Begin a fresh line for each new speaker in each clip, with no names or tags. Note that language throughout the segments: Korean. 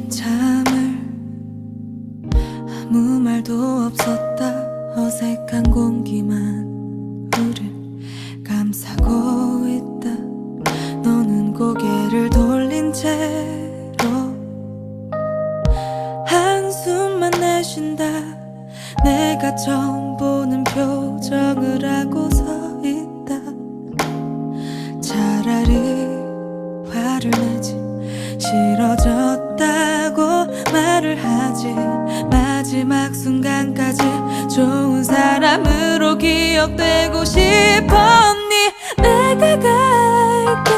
한참을 아무 말도 없었다. 어색한 공기만 우릴 감싸고 있다. 너는 고개를 돌린 채로 한숨만 내쉰다. 내가 처음 보는 표정을 하고 서 있다. 차라리 화를 내지. 싫어졌다고 말을 하지 마지막 순간까지 좋은 사람으로 기억되고 싶었니? 내가 갈게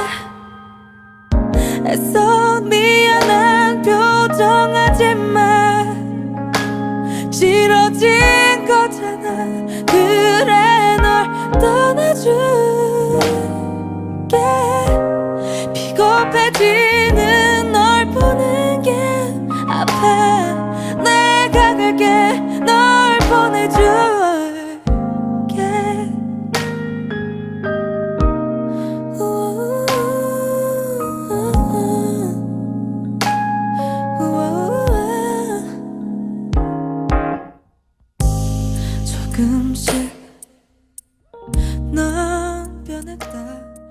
애써 미안한 표정하지 마 싫어진 거잖아. 그래 널 떠나줄게. 비겁해지 조금씩 넌 변했다.